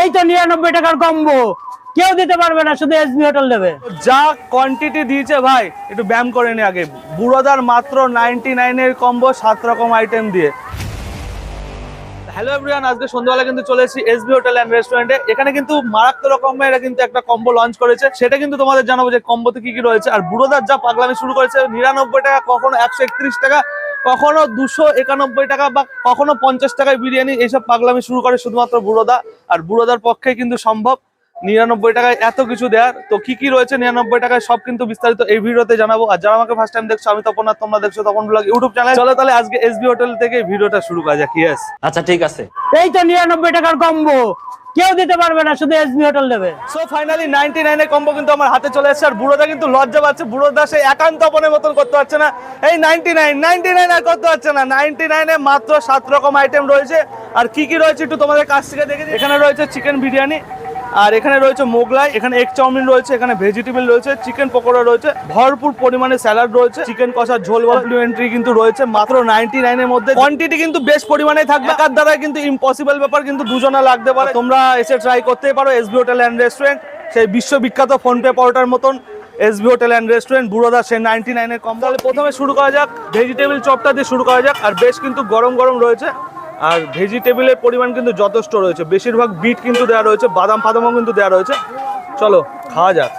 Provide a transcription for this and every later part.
এই তো নিরানব্বই টাকার কম্বো কেউ দিতে পারবে না, শুধু এসবি হোটেল দেবে। যা কোয়ান্টিটি দিয়েছে ভাই, একটু ব্যায়াম করে নি আগে। বুড়োদার মাত্র নাইনটি নাইনের কম্বো সাত রকম আইটেম দিয়ে। হ্যালো এভরিওয়ান আজকে সন্ধ্যাবেলা কিন্তু চলে এসেছি এসবি হোটেল অ্যান্ড রেস্টুরেন্টে এখানে কিন্তু মারাত্মক রকমের কিন্তু একটা কম্বো লঞ্চ করেছে। সেটা কিন্তু তোমাদের জানাব যে কম্বোতে কি কি রয়েছে। আর বুড়োদার যা পাগলামি শুরু করেছে, নিরানব্বই টাকা, কখনো একশো একত্রিশ টাকা কখনো দুশো একানব্বই টাকা বা কখনো পঞ্চাশ টাকায় বিরিয়ানি, এইসব পাগলামি শুরু করে শুধুমাত্র বুড়োদা। আর বুড়োদার পক্ষে কিন্তু সম্ভব। নিরানব্বই টাকায় এত কিছু দেওয়ার তো কি কি রয়েছে নিরানব্বই টাকায়? সব কিন্তু বিস্তারিত এই ভিডিওতে জানাব। আর যারা আমাকে ফার্স্ট টাইম দেখছ আমি তপন আর তোমরা দেখছ তপন ব্লগ ইউটিউব চ্যানেল চলো তাহলে আজকে এসবি হোটেল থেকে ভিডিওটা শুরু করা যাক ইয়েস আচ্ছা ঠিক আছে। এই তো নিরানব্বই টাকার কম্বো কেউ দিতে পারবে না শুধু এসবি হোটেল দেবে। সো ফাইনালি নাইনটি নাইনের কম্বো কিন্তু আমার হাতে চলে এসেছে। আর বুড়োদা কিন্তু লজ্জা পাচ্ছে। বুড়োদা সেই একান্ত অপনের মতন করতে পারছে না। এই নাইনটি নাইন নাইনটি নাইন আর করতে পারছে না। নাইনটি নাইনে মাত্র সাত রকম আইটেম রয়েছে। আর কি কি রয়েছে একটু তোমাদের কাছ থেকে দেখে এখানে রয়েছে চিকেন বিরিয়ানি আর এখানে রয়েছে মোগলাই, এখানে এগ চাউমিন রয়েছে, এখানে ভেজিটেবল রয়েছে চিকেন পকোড়া রয়েছে, ভরপুর পরিমাণে স্যালাড রয়েছে চিকেন কষার ঝোল কমপ্লিমেন্টারি কিন্তু রয়েছে মাত্র নাইনটি নাইনের মধ্যে। কোয়ান্টিটি কিন্তু বেশ পরিমাণে থাকবে। একার দ্বারা কিন্তু ইম্পসিবল ব্যাপার, কিন্তু দুজনা লাগতে পারে। তোমরা এসে ট্রাই করতেই পারো এসবি হোটেল অ্যান্ড রেস্টুরেন্ট সেই বিশ্ববিখ্যাত ফোনপে পরোটার মতন SB hotel and restaurant Buroda, সেই নাইনটি নাইনের কম। তাহলে প্রথমে শুরু করা যাক ভেজিটেবল চপটা দিয়ে শুরু করা যাক, আর বেশ কিন্তু গরম গরম রয়েছে। আর ভেজিটেবিলের পরিমাণ কিন্তু যথেষ্ট রয়েছে। বেশিরভাগ বিট কিন্তু দেওয়া রয়েছে, বাদাম ফাদামও কিন্তু দেওয়া রয়েছে। চলো, খাওয়া যাক।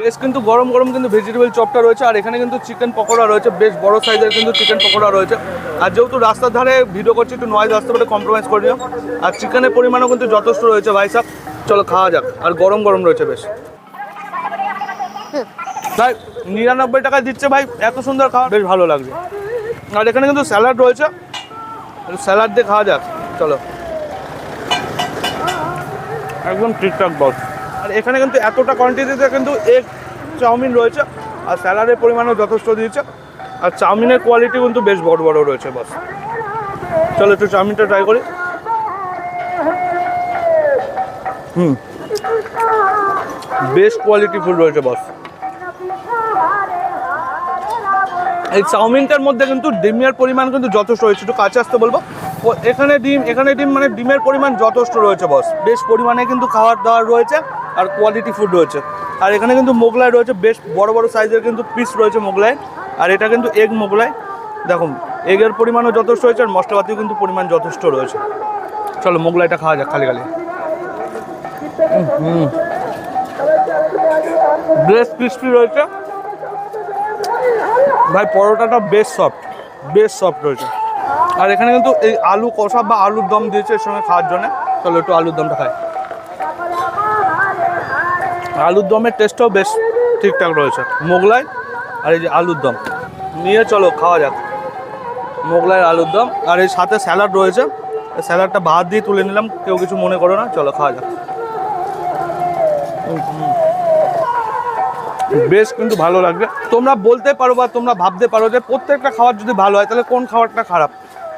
বেশ কিন্তু গরম গরম কিন্তু ভেজিটেবল চপটা রয়েছে, আর এখানে কিন্তু চিকেন পকোড়া রয়েছে। বেশ বড় সাইজের কিন্তু চিকেন পকোড়া রয়েছে। আর যেহেতু রাস্তার ধারে ভিডিও করছি, একটু নয় আসতে পারে কম্প্রোমাইজ করে নিও। আর চিকেনের পরিমাণও কিন্তু যথেষ্ট রয়েছে ভাই সাহেব চলো, খাওয়া যাক। আর গরম গরম রয়েছে বেশ। ভাই, নিরানব্বই টাকা দিচ্ছে ভাই, এত সুন্দর খাওয়া বেশ ভালো লাগছে। আর এখানে কিন্তু স্যালাড রয়েছে। স্যালাড দিয়ে খাওয়া যাক চলো। একদম ঠিকঠাক বস আর এখানে কিন্তু এতটা কোয়ান্টিটিতে কিন্তু এগ চাউমিন রয়েছে আর স্যালাডের পরিমাণও যথেষ্ট দিয়েছে। আর চাউমিনের কোয়ালিটি কিন্তু বেশ বড় বড় রয়েছে বস। চলো একটু চাউমিনটা ট্রাই করি। হুম। বেশ কোয়ালিটি ফুল রয়েছে বস। এই চাউমিনটার মধ্যে কিন্তু ডিমের পরিমাণ কিন্তু যথেষ্ট রয়েছে। একটু কাছে আসতে বলব। এখানে ডিম এখানে ডিম মানে ডিমের পরিমাণ যথেষ্ট রয়েছে বস বেশ পরিমাণে কিন্তু খাবার দাবার রয়েছে আর কোয়ালিটি ফুড রয়েছে। আর এখানে কিন্তু মোগলাই রয়েছে, বেশ বড় বড় সাইজের কিন্তু পিস রয়েছে মোগলাই। আর এটা কিন্তু এগ মোগলাই। দেখুন, এগের পরিমাণও যথেষ্ট রয়েছে আর মশলাপাতিও কিন্তু পরিমাণ যথেষ্ট রয়েছে। চলো, মোগলাইটা খাওয়া যাক, খালি খালি হুম। বেশ ক্রিস্পি রয়েছে। ভাই, পরোটাটা বেশ সফট বেশ সফট রয়েছে। আর এখানে কিন্তু এই আলু কষা বা আলুর দম দিয়েছে এর সঙ্গে খাওয়ার জন্য। চলো একটু আলুর দমটা খাই। আলুর দমের টেস্টটাও বেশ ঠিকঠাক রয়েছে। মোগলাই আর এই যে আলুর দম। নিয়ে চলো, খাওয়া যাক। মোগলাই আলুর দম। আর এই সাথে স্যালাড রয়েছে। স্যালাডটা ভাত দিয়ে তুলে নিলাম, কেউ কিছু মনে করো না, চলো খাওয়া যাক। হুম। বেশ কিন্তু ভালো লাগবে। তোমরা বলতে পারো বা তোমরা ভাবতে পারো যে প্রত্যেকটা খাবার যদি ভালো হয়, তাহলে কোন খাবারটা খারাপ?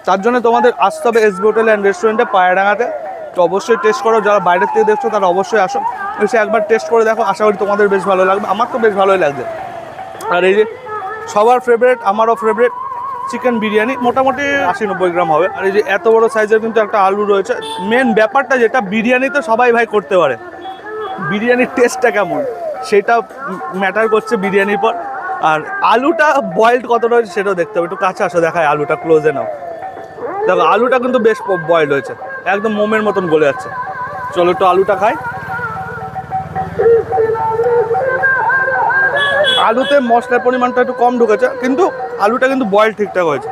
তার জন্য তোমাদের আসতে হবে এসবি হোটেল অ্যান্ড রেস্টুরেন্টে পায়রাডাঙ্গাতে তো অবশ্যই টেস্ট করো, যারা বাইরের থেকে দেখছ তারা অবশ্যই আসো। এসে একবার টেস্ট করে দেখো, আশা করি তোমাদের বেশ ভালো লাগবে। আমার তো বেশ ভালোই লাগবে। আর এই যে সবার ফেভারিট আমারও ফেভারিট চিকেন বিরিয়ানি। মোটামুটি আশি নব্বই গ্রাম হবে। আর এই যে এত বড় সাইজের কিন্তু একটা আলু রয়েছে। মেন ব্যাপারটা যেটা বিরিয়ানি তো সবাই ভাই করতে পারে। বিরিয়ানির টেস্টটা কেমন? সেটা ম্যাটার করছে বিরিয়ানির পর। আর আলুটা বয়েলড কত রয়েছে সেটাও দেখতে হবে। একটু কাছে আসো দেখায় আলুটা ক্লোজে নাও। দেখো, আলুটা কিন্তু বেশ বয়েলড হয়েছে। একদম মোমের মতন গলে যাচ্ছে। চলো একটু আলুটা খাই। আলুতে মশলার পরিমাণটা একটু কম ঢুকেছে, কিন্তু আলুটা কিন্তু বয়েল ঠিকঠাক হয়েছে।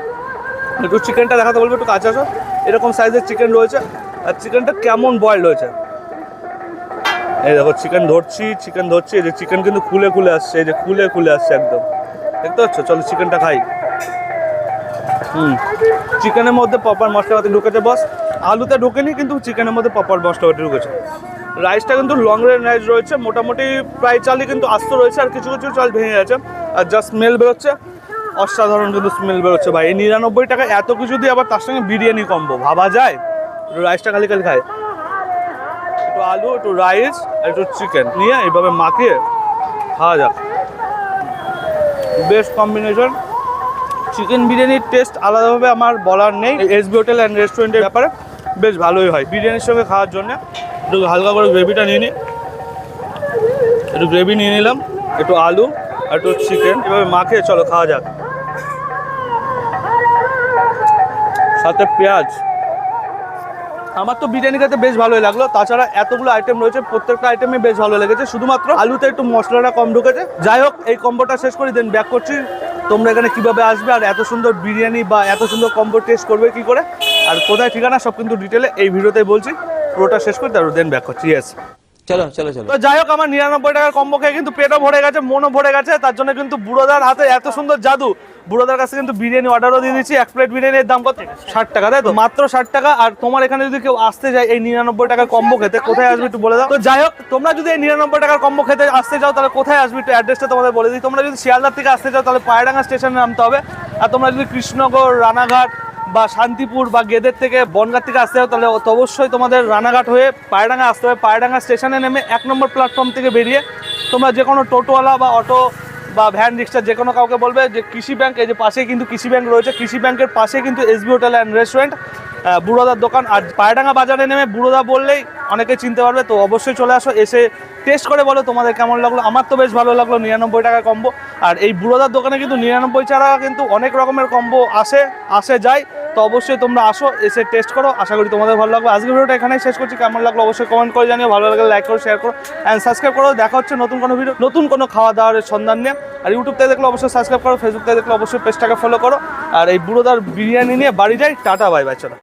একটু চিকেনটা দেখাতে বলব, একটু কাছে আসো। এরকম সাইজের চিকেন রয়েছে। আর চিকেনটা কেমন বয়েল হয়েছে? এই দেখো চিকেন ধরছি চিকেন ধরছি, এই যে চিকেন কিন্তু খুলে খুলে আসছে, এই যে খুলে খুলে আসছে একদম। দেখতে পাচ্ছ? চলো চিকেনটা খাই। হুম। চিকেনের মধ্যে প্রপার মশলাপাতি ঢুকেছে বস আলুতে ঢোকেনি, কিন্তু চিকেনের মধ্যে প্রপার মশলাপাতি ঢুকেছে। রাইসটা কিন্তু লং রেঞ্জ রাইস রয়েছে, মোটামুটি প্রায় চালই কিন্তু আস্ত রয়েছে, আর কিছু কিছু চাল ভেঙে গেছে। আর যা স্মেল বেরোচ্ছে। অসাধারণ কিন্তু স্মেল বেরোচ্ছে, ভাই। এই নিরানব্বই টাকা এত কিছু দিয়ে আবার তার সঙ্গে বিরিয়ানি কম্বো ভাবা যায়? রাইসটা খালি খালি খায়। একটু আলু, একটু রাইস আর একটু চিকেন নিয়ে এইভাবে মাখিয়ে খাওয়া যাক। বেস্ট কম্বিনেশন চিকেন বিরিয়ানির টেস্ট আলাদাভাবে আমার বলার নেই। এসবি হোটেল অ্যান্ড রেস্টুরেন্টের ব্যাপারে বেশ ভালোই হয় বিরিয়ানির সঙ্গে খাওয়ার জন্য। একটু হালকা করে গ্রেভিটা নিয়ে নিই একটু গ্রেভি নিয়ে নিলাম। একটু আলু আর একটু চিকেন এভাবে মাখে চলো খাওয়া যাক। সাথে পেঁয়াজ। আমার তো বিরিয়ানি খেতে বেশ ভালোই লাগল। তাছাড়া এতগুলো আইটেম রয়েছে, প্রত্যেকটা আইটেমে বেশ ভালো লেগেছে। শুধুমাত্র আলুতে একটু মশলাটা কম ঢুকেছে। যাই হোক, এই কম্বোটা শেষ করে দেন ব্যাক করছি। তোমরা এখানে কীভাবে আসবে আর এত সুন্দর বিরিয়ানি বা এত সুন্দর কম্বো টেস্ট করবে কি করে? আর কোথায় ঠিকানা সব কিন্তু ডিটেলে এই ভিডিওতেই বলছি। পুরোটা শেষ করে, তারপর দেন ব্যাক করছি। ইয়েস চলো চলো তো যাই হোক, আমার নিরানব্বই কম্বো খেয়ে কিন্তু পেটও ভরে গেছে, মনও ভরে গেছে, তার জন্য কিন্তু বুড়োদার হাতে এত সুন্দর জাদু। বুড়োদার কাছে কিন্তু বিরিয়ানি অর্ডারও দিয়ে দিচ্ছি, এক প্লেট বিরিয়ানির দাম কত? ষাট টাকা, তাই তো? মাত্র ষাট টাকা, আর তোমার এখানে যদি কেউ আসতে যায় এই নিরানব্বই টাকার কম্বো খেতে, কোথায় আসবে একটু বলে দাও? তো যাই যদি এই নিরানব্বই টাকার কম্বো খেতে আসতে তাহলে কোথায় অ্যাড্রেসটা বলে দিই। তোমরা যদি শিয়ালদার থেকে আসতে চাও, তাহলে পায়ডাঙ্গা স্টেশনে নামতে হবে। আর তোমরা যদি কৃষ্ণনগর, রানাঘাট বা শান্তিপুর বা গেদের থেকে বনগাঁ থেকে আসতে হবে, তাহলে অবশ্যই তোমাদের রানাঘাট হয়ে পায়ডাঙ্গা আসতে হবে। পায়ডাঙ্গা স্টেশনে নেমে এক নম্বর প্ল্যাটফর্ম থেকে বেরিয়ে তোমরা যে কোনো টোটোওয়ালা বা অটো বা ভ্যান রিক্সা যে কোনো কাউকে বলবে যে কৃষি ব্যাংক, এই যে পাশে কিন্তু কৃষি ব্যাংক রয়েছে। কৃষি ব্যাংকের পাশে কিন্তু এসবি হোটেল অ্যান্ড রেস্টুরেন্ট বুড়োদার দোকান। আর পায়ডাঙ্গা বাজারে নেমে বুড়োদা বললেই অনেকে চিনতে পারবে, তো অবশ্যই চলে আসো, এসে টেস্ট করে বলো তোমাদের কেমন লাগল। আমার তো বেশ ভালো লাগল, নিরানব্বই টাকা কম্বো আর এই বুড়োদার দোকানে কিন্তু নিরানব্বই ছাড়া কিন্তু অনেক রকমের কম্বো আসে আসে যায়। তো অবশ্যই তোমরা আসো, এসে টেস্ট করো। আশা করি তোমাদের ভালো লাগবে আজকে ভিডিওটা এখানেই শেষ করছি। কেমন লাগল অবশ্যই কমেন্ট করে জানিও। ভালো লাগলে লাইক করো শেয়ার করো অ্যান্ড সাবস্ক্রাইব করো। দেখা হচ্ছে নতুন কোনো ভিডিও নতুন কোনো খাওয়া দাওয়ার সন্ধান নিয়ে। আর ইউটিউব থেকে দেখলে অবশ্যই সাবস্ক্রাইব করো ফেসবুক থেকে দেখলে অবশ্যই পেজটাকে ফলো করো। আর এই বুড়োদার বিরিয়ানি নিয়ে বাড়ি যাই। টাটা বাই বাই চলো।